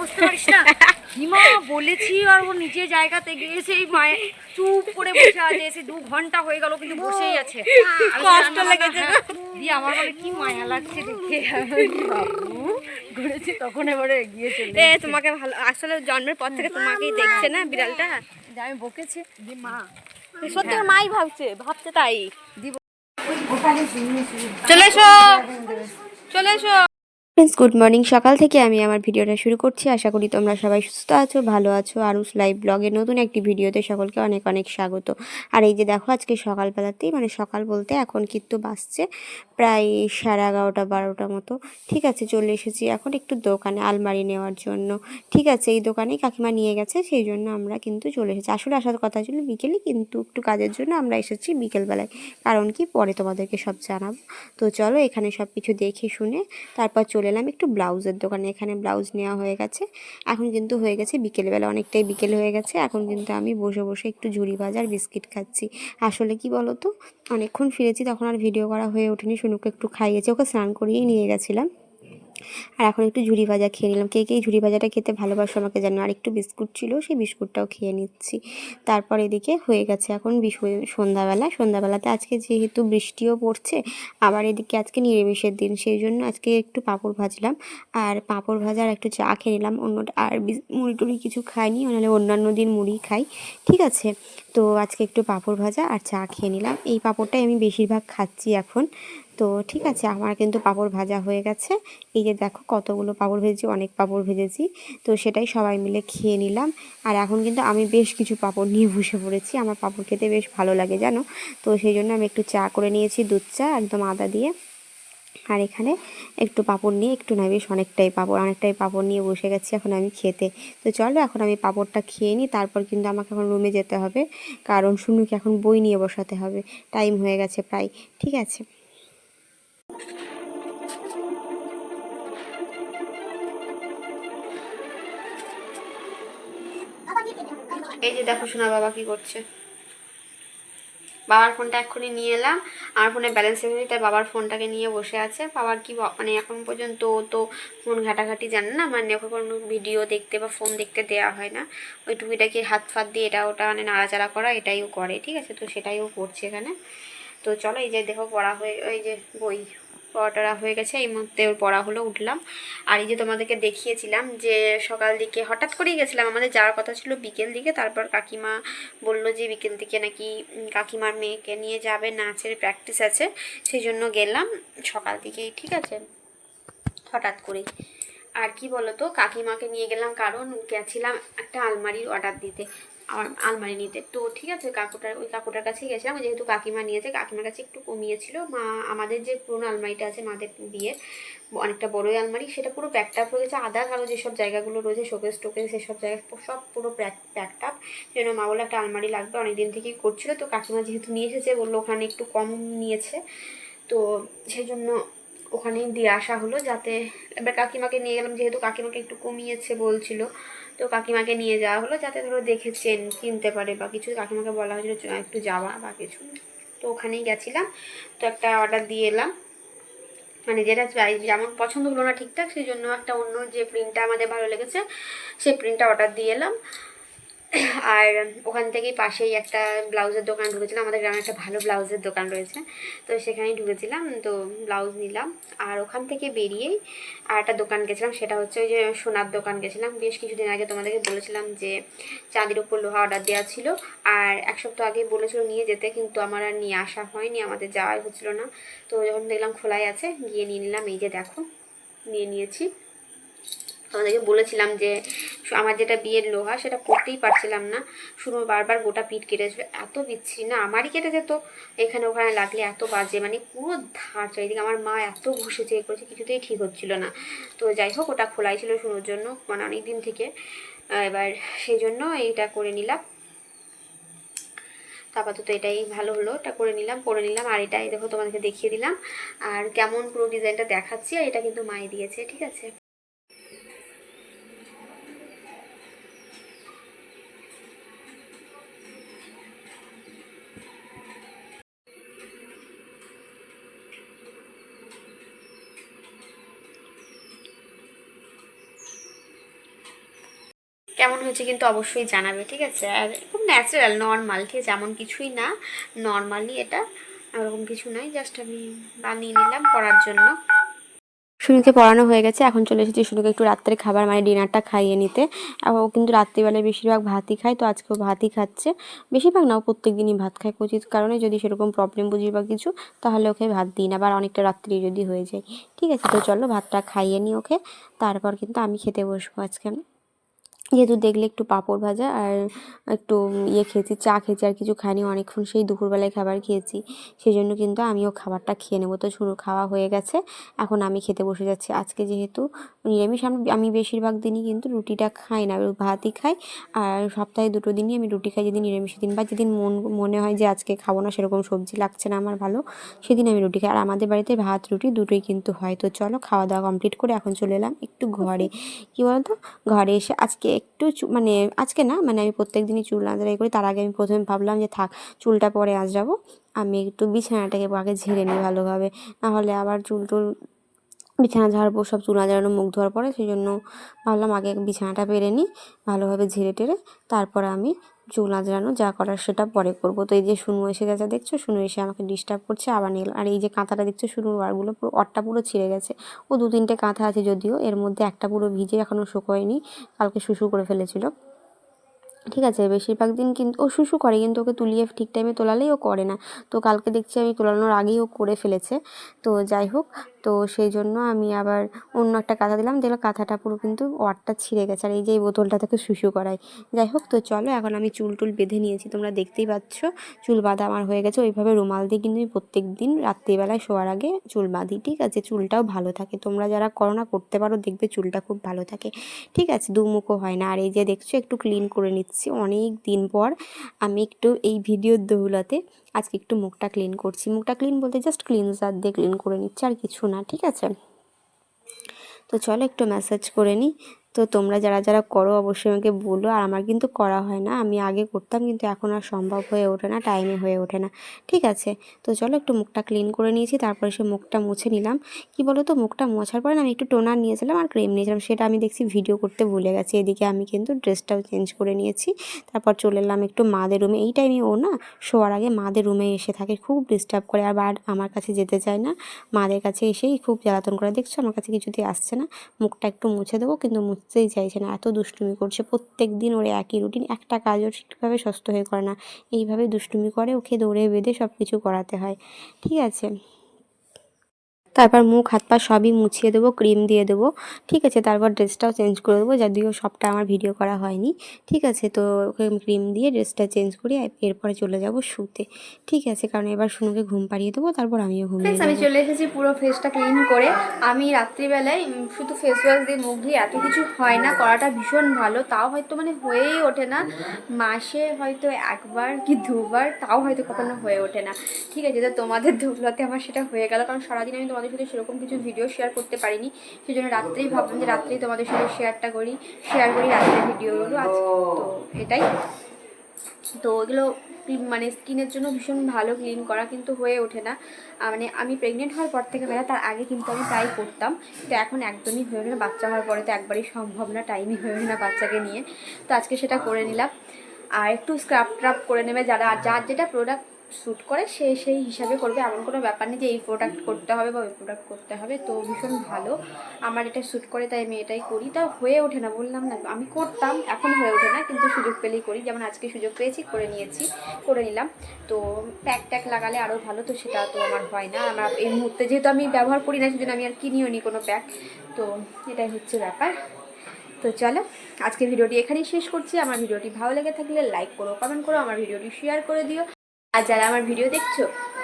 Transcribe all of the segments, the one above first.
বুঝতে পারিস না? হিমা বলেছি আর ও নিজের জায়গাতে গিয়ে সেই মায়ে চুপ করে বসে আছে। এসে দু ঘণ্টা হয়ে গেল কিন্তু বসেই আছে। কষ্ট লেগেছে। দিয়ে আমার বলে কি মায়া লাগছে দেখে। ঘুরেছি তখন এবারে এ তোমাকে ভালো আসলে জন্মের পর থেকে তোমাকেই দেখছে না বিড়ালটা? আমি বকেছি দি মা। সত্যি মাই ভাবছে ভাবছে তাই। চলে এসো চলে এসো। ফ্রেন্ডস গুড মর্নিং সকাল থেকে আমি আমার ভিডিওটা শুরু করছি। আশা করি তোমরা সবাই সুস্থ আছো, ভালো আছো। আরুস লাইভ ব্লগের নতুন একটি ভিডিওতে সকলকে অনেক অনেক স্বাগত। আর এই যে দেখো, আজকে সকালবেলাতেই মানে সকাল বলতে এখন কিন্তু বাসছে প্রায় সাড়ে এগারোটা, বারোটা মতো। ঠিক আছে, চলে এসেছি এখন একটু দোকানে আলমারি নেওয়ার জন্য। ঠিক আছে, এই দোকানেই কাকিমা নিয়ে গেছে, সেই জন্য আমরা কিন্তু চলে এসেছি। আসলে আসার কথা ছিল বিকেলে কিন্তু একটু কাজের জন্য আমরা এসেছি বিকেলবেলায়। কারণ কি? পরে তোমাদেরকে সব জানাব। তো চলো এখানে সব কিছু দেখে শুনে তারপর চলে এলাম একটু ব্লাউজের দোকানে। এখানে ব্লাউজ নেওয়া হয়ে গেছে। এখন কিন্তু হয়ে গেছে, বিকেলবেলা অনেকটাই বিকেল হয়ে গেছে। এখন কিন্তু আমি বসে বসে একটু ঝুড়ি ভাজার বিস্কিট খাচ্ছি। আসলে কি বলো তো অনেকক্ষণ ফিরেছি, তখন আর ভিডিও করা হয়ে ওঠেনি। শুনুকে একটু খাইয়েছি, ওকে স্নান করিয়েই নিয়ে গেছিলাম। আর এখন একটু ঝুড়ি ভাজা খেয়ে নিলাম। কে কে ঝুড়ি ভাজাটা খেতে ভালোবাসো আমাকে জানো আর একটু বিস্কুট ছিল, সেই বিস্কুটটাও খেয়ে নিচ্ছি। তারপর এদিকে হয়ে গেছে এখন সন্ধ্যাবেলা। সন্ধ্যাবেলাতে আজকে যেহেতু বৃষ্টিও পড়ছে, আবার এদিকে আজকে নিরামিষের দিন, সেই জন্য আজকে একটু পাঁপড় ভাজলাম। আর পাঁপড় ভাজা আর একটু চা খেয়ে নিলাম। অন্য আর মুড়ি টুড়ি কিছু খাইনি নাহলে অন্যান্য দিন মুড়ি খাই। ঠিক আছে? তো আজকে একটু পাঁপড় ভাজা আর চা খেয়ে নিলাম। এই পাঁপড়টাই আমি বেশিরভাগ খাচ্ছি এখন। তো ঠিক আছে, আমার কিন্তু পাঁপড় ভাজা হয়ে গেছে। এই যে দেখো কতগুলো পাঁপড় ভেজেছি, অনেক পাঁপড় ভেজেছি। তো সেটাই সবাই মিলে খেয়ে নিলাম। আর এখন কিন্তু আমি বেশ কিছু পাঁপড় নিয়ে বসে পড়েছি। আমার পাঁপড় খেতে বেশ ভালো লাগে, জানো? তো সেই জন্য আমি একটু চা করে নিয়েছি, দুধ চা, একদম আদা দিয়ে। আর এখানে একটু পাপড় নিয়ে, একটু নয় বেশ অনেকটাই পাপড় অনেকটাই পাপড় নিয়ে বসে গেছি এখন আমি খেতে। তো চলো এখন আমি পাঁপড়টা খেয়ে নিই, তারপর কিন্তু আমাকে এখন রুমে যেতে হবে। কারণ শুনুকে এখন বই নিয়ে বসাতে হবে। টাইম হয়ে গেছে প্রায়, ঠিক আছে? এই যে দেখো শোনা বাবা কি করছে। বাবার ফোনটা এক্ষুনি নিয়ে এলাম। আমার ফোনে ব্যালেন্স নেই, তাই বাবার ফোনটাকে নিয়ে বসে আছে। বাবার কি মানে এখন পর্যন্ত তো ফোন ঘাটাঘাটি জানে না মানে ওকে কোনো ভিডিও দেখতে বা ফোন দেখতে দেওয়া হয় না। ওই টুকিটাকে হাত ফাত দিয়ে এটা ওটা মানে নাড়াচাড়া করা, এটাই ও করে, ঠিক আছে? তো সেটাই ও করছে এখানে। তো চলো এই যে দেখো পড়া হয়ে ওই যে বই। পড়াটা হয়ে গেছে, এই মুহূর্তে ওর পড়া হলো উঠলাম। আর এই যে তোমাদেরকে দেখিয়েছিলাম যে সকাল দিকে হঠাৎ করেই গেছিলাম, আমাদের যাওয়ার কথা ছিল বিকেল দিকে, তারপর কাকিমা বলল যে বিকেল দিকে নাকি কাকিমার মেয়েকে নিয়ে যাবে, নাচের প্র্যাকটিস আছে, সেই জন্য গেলাম। সকাল দিকেই, ঠিক আছে, হঠাৎ করেই। আর কি বলতো, কাকিমাকে নিয়ে গেলাম, কারণ গেছিলাম একটা আলমারির অর্ডার দিতে। আমার আলমারি নিতে তো ঠিক আছে, কাকুটার, ওই কাকুটার কাছেই গেছিলাম। যেহেতু কাকিমা নিয়েছে, কাকিমার কাছে একটু কমিয়েছিল। মা, আমাদের যে পুরোনো আলমারিটা আছে মাদের বিয়ের, অনেকটা বড়ই আলমারি, সেটা পুরো প্যাকড আপ হয়ে গেছে আদার আরও যেসব জায়গাগুলো রয়েছে শোকেস টোকেস সেসব জায়গা, সব পুরো প্যাকড আপ সেই জন্য মা বলে একটা আলমারি লাগবে অনেক দিন থেকেই করছিল। তো কাকিমা যেহেতু নিয়ে এসেছে, বলল, ওখানে একটু কম নিয়েছে। তো সেই জন্য ওখানেই দিয়ে আসা হলো যাতে, এবার কাকিমাকে নিয়ে গেলাম, যেহেতু কাকিমাকে একটু কমিয়েছে বলছিল, তো কাকিমাকে নিয়ে যাওয়া হলো যাতে ধরো দেখেছেন কিনতে পারে বা কিছু। কাকিমাকে বলা হয়েছিল একটু যাওয়া বা কিছু। তো ওখানেই গেছিলাম, তো একটা অর্ডার দিয়ে এলাম। মানে যেটা যেমন পছন্দ হলো না ঠিকঠাক, সেই জন্য একটা অন্য যে প্রিন্টটা আমাদের ভালো লেগেছে, সেই প্রিন্টটা অর্ডার দিয়ে এলাম। আর ওখান থেকেই পাশেই একটা ব্লাউজের দোকান ঢুকেছিলাম। আমাদের গ্রামে একটা ভালো ব্লাউজের দোকান রয়েছে। তো সেখানেই ঢুকেছিলাম, তো ব্লাউজ নিলাম। আর ওখান থেকে বেরিয়েই আর একটা দোকান গেছিলাম, সেটা হচ্ছে ওই যে সোনার দোকান গেছিলাম। বেশ কিছুদিন আগে তোমাদেরকে বলেছিলাম যে চাঁদির উপর লোহা অর্ডার দেওয়া ছিল। আর এক সপ্তাহ আগে বলেছিল নিয়ে যেতে, কিন্তু আমার আর নিয়ে আসা হয়নি, আমাদের যাওয়াই হচ্ছিল না। তো যখন দেখলাম খোলাই আছে, গিয়ে নিয়ে নিলাম। এই যে দেখো, নিয়ে নিয়েছি। তোমাদেরকে বলেছিলাম যে, আমার যেটা বিয়ের লোহা, সেটা পরতেই পারছিলাম না। শুধু বারবার গোটা পিঠ কেটেছিল এত বিচ্ছিরি না আমারই কেটে যেত। এখানে ওখানে লাগলে এত বাজে মানে পুরো ধার চারিদিকে আমার মা এত ঘষেছে, এ করেছে, কিছুতেই ঠিক হচ্ছিল না। তো যাই হোক, ওটা খোলাই ছিল শুনোর জন্য মানে অনেক দিন থেকে এবার সেই জন্য এইটা করে নিলাম। আপাতত এটাই ভালো হলো এটা করে নিলাম করে নিলাম। আর এটাই দেখো, তোমাদেরকে দেখিয়ে দিলাম। আর কেমন পুরো ডিজাইনটা দেখাচ্ছি, আর এটা কিন্তু মায়ে দিয়েছে, ঠিক আছে? কেমন হয়েছে কিন্তু অবশ্যই জানাবে, ঠিক আছে? আর খুব ন্যাচারাল নর্মাল ঠিক আছে? এমন কিছুই না। নর্মালি এটা ওরকম কিছু নয় জাস্ট আমি বানিয়ে নিলাম পড়ার জন্য। শুনুকে পড়ানো হয়ে গেছে, এখন চলে এসেছি শুনুকে একটু রাত্রে খাবার মানে ডিনারটা খাইয়ে নিতে। ও কিন্তু রাত্রিবেলায় বেশিরভাগ ভাতই খায়, তো আজকে ও ভাতই খাচ্ছে। বেশিরভাগ না প্রত্যেক দিনই ভাত খায় উচিত কারণে, যদি সেরকম প্রবলেম বুঝি বা কিছু, তাহলে ওকে ভাত দিই না, আবার অনেকটা রাত্রি যদি হয়ে যায়। ঠিক আছে, তো চলো ভাতটা খাইয়ে নিই ওকে, তারপর কিন্তু আমি খেতে বসবো আজকে যেহেতু দেখলে একটু পাঁপড় ভাজা আর একটু ইয়ে খেয়েছি, চা খেয়েছি আর কিছু খাইনি অনেকক্ষণ সেই দুপুরবেলায় খাবার খেয়েছি। সেই জন্য কিন্তু আমিও খাবারটা খেয়ে নেব। তো শুরু, খাওয়া হয়ে গেছে। এখন আমি খেতে বসে যাচ্ছি। আজকে যেহেতু নিরামিষ, আমি আমি বেশিরভাগ দিনই কিন্তু রুটিটা খাই না। ভাতই খাই আর সপ্তাহে দুটো দিনই আমি রুটি খাই। যেদিন নিরামিষ দিন বা যেদিন মন, মনে হয় যে আজকে খাব না সেরকম সবজি লাগছে না আমার ভালো, সেদিন আমি রুটি খাই। আর আমাদের বাড়িতে ভাত, রুটি দুটোই কিন্তু হয়। তো চলো খাওয়া দাওয়া কমপ্লিট করে এখন চলে এলাম একটু ঘরে। কী বলতো? ঘরে এসে আজকে একটু মানে আজকে না মানে আমি প্রত্যেক দিনই চুল আঁচড়াই করি, তার আগে আমি প্রথমে ভাবলাম যে থাক, চুলটা পরে আঁচড়াবো। আমি একটু বিছানাটাকে আগে ঝেড়ে নিই ভালোভাবে, নাহলে আবার চুল টুল বিছানা ঝাড়বো, সব চুল আঁচড়ানো, মুখ ধোয়ার পরে সেই জন্য ভাবলাম আগে বিছানাটা পেরে নিই, ভালোভাবে ঝেড়ে টেরে তারপর আমি চুল আঁচড়ানো, যা করার সেটা পরে করব। তো এই যে শুনু এসে গেছে, দেখছ? শুনু এসে আমাকে ডিস্টার্ব করছে, আবার নিল। আর এই যে কাঁথাটা দেখছ শুনুর ওয়ারগুলো পুরো অটটা পুরো ছিঁড়ে গেছে। ও দু তিনটে কাঁথা আছে যদিও, এর মধ্যে একটা পুরো ভিজে এখনও শুকোয়নি, কালকে শুশু করে ফেলেছিল। ঠিক আছে, বেশিরভাগ দিন কিন্তু ও শুশু করে কিন্তু ওকে তুলিয়ে ঠিক টাইমে তোলালেই ও করে না। তো কালকে দেখছি আমি তোলানোর আগেই ও করে ফেলেছে। তো যাই হোক, তো সেই জন্য আমি আবার অন্য একটা কাঁথা দিলাম দেখল কাঁথাটা পুরো কিন্তু ওয়ারটা ছিঁড়ে গেছে। আর এই যে এই বোতলটা থেকে শুশু করাই। যাই হোক, তো চলো এখন আমি চুল টুল বেঁধে নিয়েছি, তোমরা দেখতেই পাচ্ছ। চুল বাঁধা আমার হয়ে গেছে। ওইভাবে রুমাল দিয়ে কিন্তু আমি প্রত্যেক দিন রাত্রিবেলায় শোয়ার আগে চুল বাঁধি, ঠিক আছে? চুলটাও ভালো থাকে। তোমরা যারা করো না করতে পারো, দেখবে চুলটা খুব ভালো থাকে। ঠিক আছে, দুমুখও হয় না। আর এই যে দেখছ, একটু ক্লিন করে নিচ্ছি। অনেক দিন পর আমি একটু এই ভিডিওর দৌলতে আজকে একটু মুখটা ক্লিন করছি। মুখটা ক্লিন বলতে জাস্ট ক্লিনজার দিয়ে ক্লিন করে নিচ্ছি, আর কিছু না, ঠিক আছে? তো চলো একটু ম্যাসাজ করে নিই। তো তোমরা যারা যারা করো অবশ্যই আমাকে বলো। আর আমার কিন্তু করা হয় না। আমি আগে করতাম কিন্তু এখন আর সম্ভব হয়ে ওঠে না টাইমে হয়ে ওঠে না। ঠিক আছে? তো চলো একটু মুখটা ক্লিন করে নিয়েছি, তারপরে সে মুখটা মুছে নিলাম। কি বলো তো মুখটা মোছার পরে আমি একটু টোনার নিয়েছিলাম আর ক্রিম নিয়েছিলাম। সেটা আমি দেখছি ভিডিও করতে ভুলে গেছি। এদিকে আমি কিন্তু ড্রেসটাও চেঞ্জ করে নিয়েছি। তারপর চলে এলাম একটু মাদের রুমে এই টাইমে ও না শোয়ার আগে মাদের রুমে এসে থাকে, খুব ডিস্টার্ব করে। আবার আমার কাছে যেতে চায় না। মাদের কাছে এসেই খুব জ্বালাতন করে। দেখছ, আমার কাছে কিছুতেই আসছে না। মুখটা একটু মুছে দেবো, কিন্তু মুছতেই চাইছে না। এত দুষ্টুমি করছে। প্রত্যেক দিন ওর একই রুটিন একটা কাজও ঠিকভাবে সুস্থ হয়ে করে না। এইভাবে দুষ্টুমি করে, ওকে দৌড়ে বেঁধে সব কিছু করাতে হয়। ঠিক আছে। তারপর মুখ হাত পা সবই মুছিয়ে দেবো ক্রিম দিয়ে দেবো ঠিক আছে? তারপর ড্রেসটাও চেঞ্জ করে দেবো যদিও সবটা আমার ভিডিও করা হয়নি ঠিক আছে? তো ওকে ক্রিম দিয়ে ড্রেসটা চেঞ্জ করে এরপরে চলে যাব শুতে ঠিক আছে? কারণ এবার শুনুকে ঘুম পাড়িয়ে দেবো তারপর আমিও ঘুম আমি চলে এসেছি পুরো ফেসটা ক্লিন করে। আমি রাত্রিবেলায় শুধু ফেস ওয়াশ দিয়ে মুখ দিয়ে এত কিছু হয় না করাটা ভীষণ ভালো। তাও হয়তো মানে হয়েই ওঠে না। মাসে হয়তো একবার কি দুবার তাও হয়তো কখনো হয়ে ওঠে না। ঠিক আছে তো তোমাদের দৌলতে আমার সেটা হয়ে গেল কারণ সারাদিন আমি তোমাদের সাথে সেরকম কিছু ভিডিও শেয়ার করতে পারিনি। সেই জন্য রাত্রেই ভাবলাম যে রাত্রেই তোমাদের সাথে শেয়ারটা করি শেয়ার করি রাত্রের ভিডিওগুলো আজ তো এটাই। তো ওইগুলো মানে স্কিনের জন্য ভীষণ ভালো ক্লিন করা কিন্তু হয়ে ওঠে না। মানে আমি প্রেগনেন্ট হওয়ার পর থেকে না তার আগে কিন্তু আমি ট্রাই করতাম। কিন্তু এখন একদমই হয়ে ওঠে না, বাচ্চা হওয়ার পরে তো একবারই সম্ভব না টাইমই হয়ে ওঠে না বাচ্চাকে নিয়ে। তো আজকে সেটা করে নিলাম। আর একটু স্ক্রাব ট্রাপ করে নেবে যারা যার যেটা প্রোডাক্ট শ্যুট করে, সে সেই হিসাবে করবে। এমন কোনো ব্যাপার নেই যে এই প্রোডাক্ট করতে হবে বা ওই প্রোডাক্ট করতে হবে। তো ভীষণ ভালো। আমার এটা শ্যুট করে, তাই আমি এটাই করি। তা হয়ে ওঠে না, বললাম না। আমি করতাম, এখন হয়ে ওঠে না। কিন্তু সুযোগ পেলেই করি। যেমন আজকে সুযোগ পেয়েছি, করে নিয়েছি, করে নিলাম। তো প্যাক ট্যাক লাগালে আরও ভালো, তো সেটা তো আমার হয় না। আমার এই মুহূর্তে যেহেতু আমি ব্যবহার করি না, সেজন্য আমি আর কিনিও নি কোনো প্যাক তো এটাই হচ্ছে ব্যাপার। তো চলো আজকে ভিডিওটি এখানেই শেষ করছি। আমার ভিডিওটি ভালো লেগে থাকলে লাইক করো কমেন্ট করো, আমার ভিডিওটি শেয়ার করে দিও। আর যারা আমার ভিডিও দেখছ,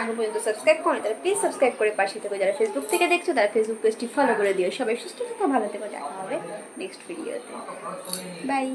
এখন পর্যন্ত সাবস্ক্রাইব করো তারা প্লিজ সাবস্ক্রাইব করে পাশে থেকো। যারা ফেসবুক থেকে দেখছ, তারা ফেসবুক পেজটি ফলো করে দিও। সবাই সুস্থ থেকো, ভালো থেকো। দেখা হবে নেক্সট ভিডিওতে বাই